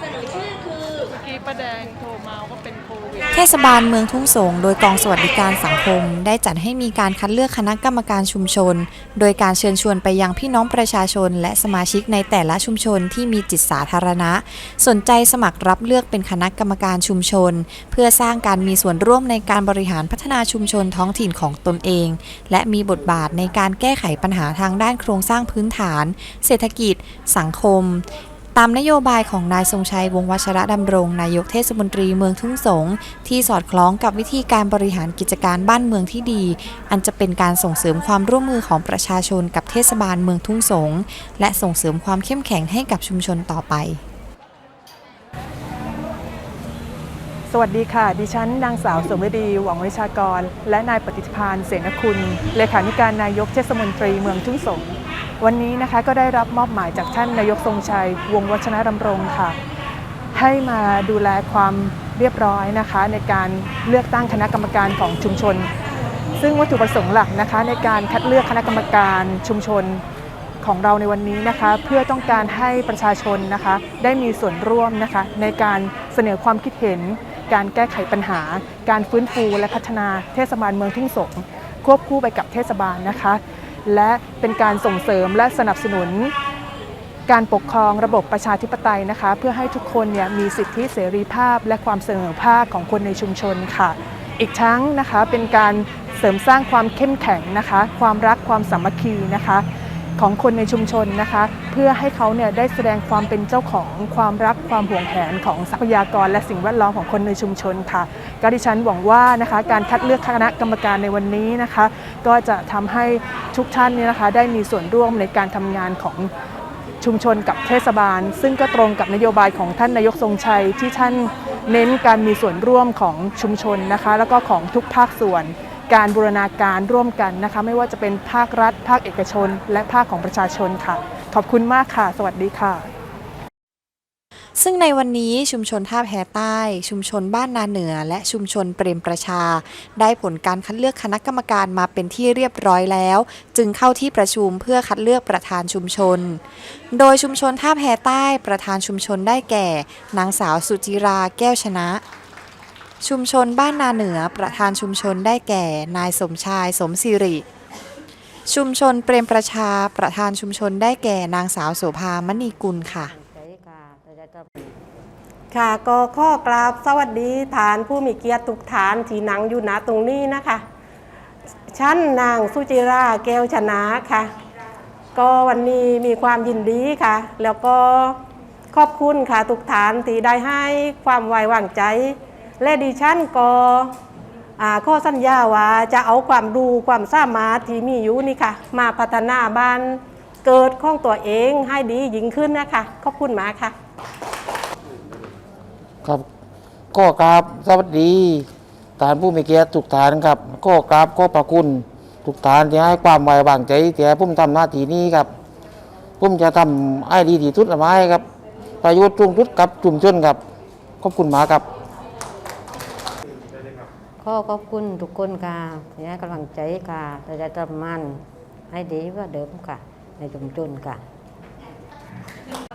เสนอชื่อคือ เมื่อกี้ป้าแดงโทรมาว่าเป็นโควิด เทศบาลเมืองทุ่งสง โดยกองสวัสดิการสังคม ได้จัดให้มีการคัดเลือกคณะกรรมการชุมชน โดยการเชิญชวนไปยังพี่น้องประชาชน และสมาชิกในแต่ละชุมชนที่มีจิตสาธารณะ สนใจสมัครรับเลือกเป็นคณะกรรมการชุมชน เพื่อสร้างการมีส่วนร่วมในการบริหารพัฒนาชุมชนท้องถิ่นของตนเอง และมีบทบาทในการแก้ไขปัญหาทางด้านโครงสร้างพื้นฐาน เศรษฐกิจ สังคม ตามนโยบายของนายทรงชัยวงศ์วัชระดำรง นายกเทศมนตรีเมืองทุ่งสง ที่สอดคล้องกับวิธีการบริหารกิจการบ้านเมืองที่ดี อันจะเป็นการส่งเสริมความร่วมมือของประชาชนกับเทศบาลเมืองทุ่งสง และส่งเสริมความเข้มแข็งให้กับชุมชนต่อไป สวัสดีค่ะ ดิฉันนางสาวสมฤดี หวังวิชากร และนายปฏิพานเสนคุณ เลขาธิการนายกเทศมนตรีเมืองทุ่งสง วันนี้นะคะก็ได้รับมอบหมายจากท่านนายกทรงชัย วงวัฒนดำรงค่ะ ให้มาดูแลความเรียบร้อยนะคะ ในการเลือกตั้งคณะกรรมการของชุมชน ซึ่งวัตถุประสงค์หลักนะคะ ในการคัดเลือกคณะกรรมการชุมชนของเราในวันนี้นะคะ เพื่อต้องการให้ประชาชนนะคะ ได้มีส่วนร่วมนะคะ ในการเสนอความคิดเห็น การแก้ไขปัญหา การฟื้นฟูและพัฒนาเทศบาลเมืองทุ่งสง ควบคู่ไปกับเทศบาลนะคะ และเป็นการส่งเสริมและสนับสนุน การปกครองระบบประชาธิปไตยนะคะ เพื่อให้ทุกคนเนี่ยมีสิทธิเสรีภาพ และความเสมอภาคของคนในชุมชนค่ะ อีกทั้งนะคะเป็นการเสริมสร้างความเข้มแข็งนะคะ ความรักความสามัคคีนะคะ ของคนในชุมชนนะคะ เพื่อให้เขาเนี่ยได้แสดงความเป็นเจ้าของความรักความห่วงแหนของทรัพยากร และสิ่งแวดล้อมของคนในชุมชนค่ะก็ดิฉันหวังว่านะคะการคัดเลือกคณะกรรมการในวันนี้นะคะ ก็จะทำให้ทุกท่านเนี่ยนะคะได้มีส่วนร่วมในการทำงานของชุมชนกับเทศบาล ซึ่งก็ตรงกับนโยบายของท่านนายกทรงชัยที่ท่านเน้นการมีส่วนร่วมของชุมชนนะคะ แล้วก็ของทุกภาคส่วน การบูรณาการร่วมกันนะคะ ไม่ว่าจะเป็นภาครัฐ ภาคเอกชน และภาคของประชาชนค่ะ ขอบคุณมากค่ะ สวัสดีค่ะ ซึ่งในวันนี้ชุมชนท่าแพใต้ ชุมชนบ้านนาเหนือ และชุมชนเปรมประชา ได้ผลการคัดเลือกคณะกรรมการมาเป็นที่เรียบร้อยแล้ว จึงเข้าที่ประชุมเพื่อคัดเลือกประธานชุมชน โดยชุมชนท่าแพใต้ประธานชุมชนได้แก่ นางสาวสุจิราแก้วชนะ ชุมชนบ้านนาเหนือประธานชุมชนได้แก่ นายสมชายสมสิริ ชุมชนเปรมประชาประธานชุมชนได้แก่นางสาวโสภามณีกุลค่ะ ค่ะก็ข้อกราบสวัสดีฐานผู้มีเกียรติทุกฐานที่หนังอยู่ณตรงนี้นะคะชั้นนางสุจิราแก้วชนะค่ะ ก็วันนี้มีความยินดีค่ะ แล้วก็ขอบคุณค่ะทุกฐานที่ได้ให้ความไว้วางใจ และดิฉันก็ข้อสัญญาว่าจะเอาความรู้ความสามารถที่มีอยู่นี่ค่ะ มาพัฒนาบ้านเกิดของตัวเองให้ดียิ่งขึ้นนะคะ ขอบคุณมากค่ะ ครับก็กราบสวัสดีฐานผู้มีเกียรติทุกฐานครับ ก็กราบก็ประคุณทุกฐานที่ให้ความไว้วางใจที่ให้ผมทำหน้าที่นี้ครับผมจะทำให้ดีที่สุดละไม้ครับ ประโยชน์สูงสุดกับชุมชนครับ ขอบคุณมากครับ อขอบคุณทุกคนค่ะที่ให้กำลังใจค่ะเราจะทำมันให้ดีกว่าเดิมค่ะ ในชุมชนค่ะ